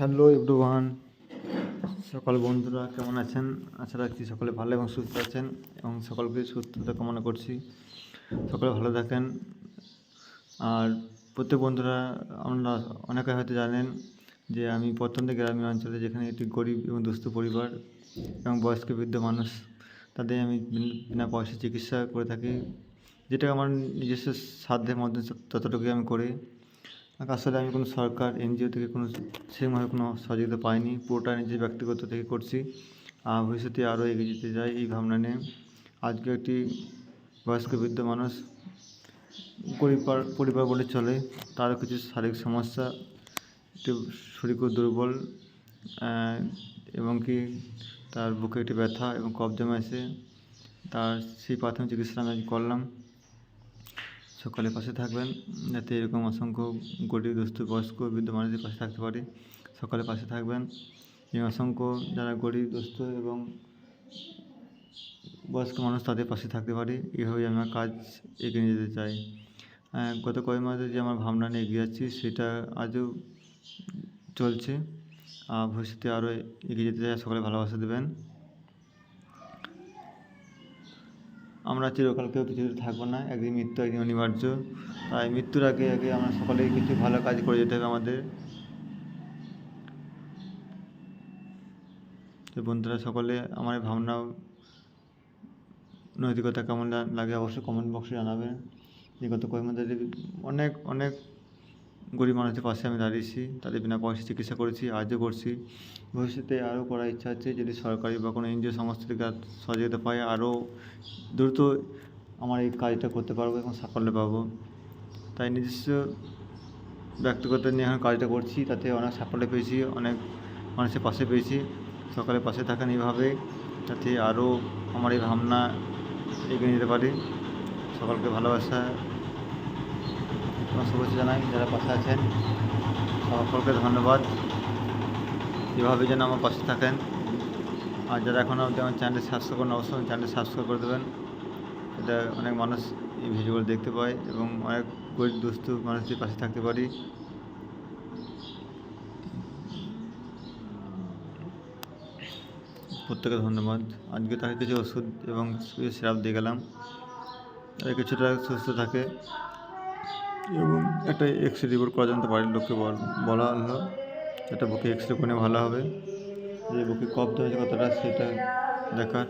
Hello everyone, সকল বন্ধুরা কেমন আছেন? আশা রাখছি সকলে ভালো এবং সুস্থ আছেন এবং সকলকে সুস্থতা কামনা করছি। সকলে ভালো থাকেন। আর প্রত্যেক বন্ধুরা আমরা, অনেকে হয়তো জানেন যে আমি প্রত্যন্ত গ্রামীণ অঞ্চলে যেখানে একটি গরিব এবং দুস্থ পরিবার এবং বয়স্ক বৃদ্ধ মানুষ, তাদের আমি বিনা পয়সা চিকিৎসা করে থাকি। যেটা আমার নিজস্ব সাধ্যের মধ্যে ততটুকুই আমি করি। আসলে আমি কোনো সরকার, এনজিও থেকে কোনো সেরকমভাবে কোনো সহযোগিতা পাইনি। পুরোটা নিজের ব্যক্তিগত থেকে করছি। আর ভবিষ্যতে আরও এগিয়ে যেতে চাই এই ভাবনা নিয়ে। আজকে একটি বয়স্ক বৃদ্ধ মানুষ পরিবার পরিবার বলে চলে। তারও কিছু শারীরিক সমস্যা, একটু শরীর দুর্বল এবং কি তার বুকে একটি ব্যথা এবং কফ জমে আছে। তার সেই প্রাথমিক চিকিৎসা আমি করলাম। সকালে পাশে থাকবেন, যাতে এরকম অসংখ্য গরিব, দুস্থ, বয়স্ক, বৃদ্ধ মানুষদের পাশে থাকতে পারি। সকালে পাশে থাকবেন। এই অসংখ্য যারা গরিব, দুস্থ এবং বয়স্ক মানুষ, তাদের পাশে থাকতে পারি। এভাবেই আমার কাজ এগিয়ে নিয়ে যেতে চাই। গত কয়েক মাসে যে আমার ভাবনা নিয়ে এগিয়ে যাচ্ছি, সেটা আজও চলছে। আর ভবিষ্যতে আরও এগিয়ে যেতে চাই। সকলে ভালোবাসা দেবেন। আমরা চিরকাল কেউ পৃথিবীতে থাকব না, একদিন মৃত্যু, একদিন অনিবার্য। তাই মৃত্যুর আগে আগে আমরা সকলেই কিছু ভালো কাজ করে যেতে হবে আমাদের। তো বন্ধুরা, সকলে আমার ভাবনা, নৈতিকতা কেমন লাগে অবশ্যই কমেন্ট বক্সে জানাবেন। যে কয়েক মধ্যে অনেক অনেক গরিব মানুষের পাশে আমি দাঁড়িয়েছি, তাদের বিনা পয়সা চিকিৎসা করেছি, আজও করছি। ভবিষ্যতে আরও করার ইচ্ছা আছে যদি সরকারি বা কোনো এনজিও সংস্থা থেকে সহযোগিতা পাই, আরও দ্রুত আমার এই কাজটা করতে পারব এবং সাফল্য পাবো। তাই নিজস্ব ব্যক্তিগত নিয়ে এখন কাজটা করছি, তাতে অনেক সাফল্য পেয়েছি, অনেক মানুষের পাশে পেয়েছি সকালে পাশে থাকেন এইভাবে, যাতে আরও আমার এই ভাবনা এগিয়ে নিতে পারি। সকলকে ভালোবাসা এবং শুভেচ্ছা জানাই, যারা পাশে আছেন, সকলকে ধন্যবাদ। এভাবে যেন আমার পাশে থাকেন। আর যারা এখনও অবধি আমার চ্যানেলটি সাবস্ক্রাইব করেন অবশ্যই চ্যানেলটি সাবস্ক্রাইব করে দেবেন। এটা অনেক মানুষ এই ভিডিওগুলো দেখতে পায় এবং অনেক গরিব দুস্থ মানুষদের পাশে থাকতে পারি। প্রত্যেকে ধন্যবাদ। আজকে তাকে কিছু ওষুধ এবং সিরাপ দিয়ে গেলাম। কিছুটা সুস্থ থাকে। এবং একটা এক্স রে রিপোর্ট করা জানতে বাড়ির লোককে বল- হলো। একটা বুকে এক্স রে করে ভালো হবে। যে বুকে কফ ধরেছে কতটা সেটা দেখার।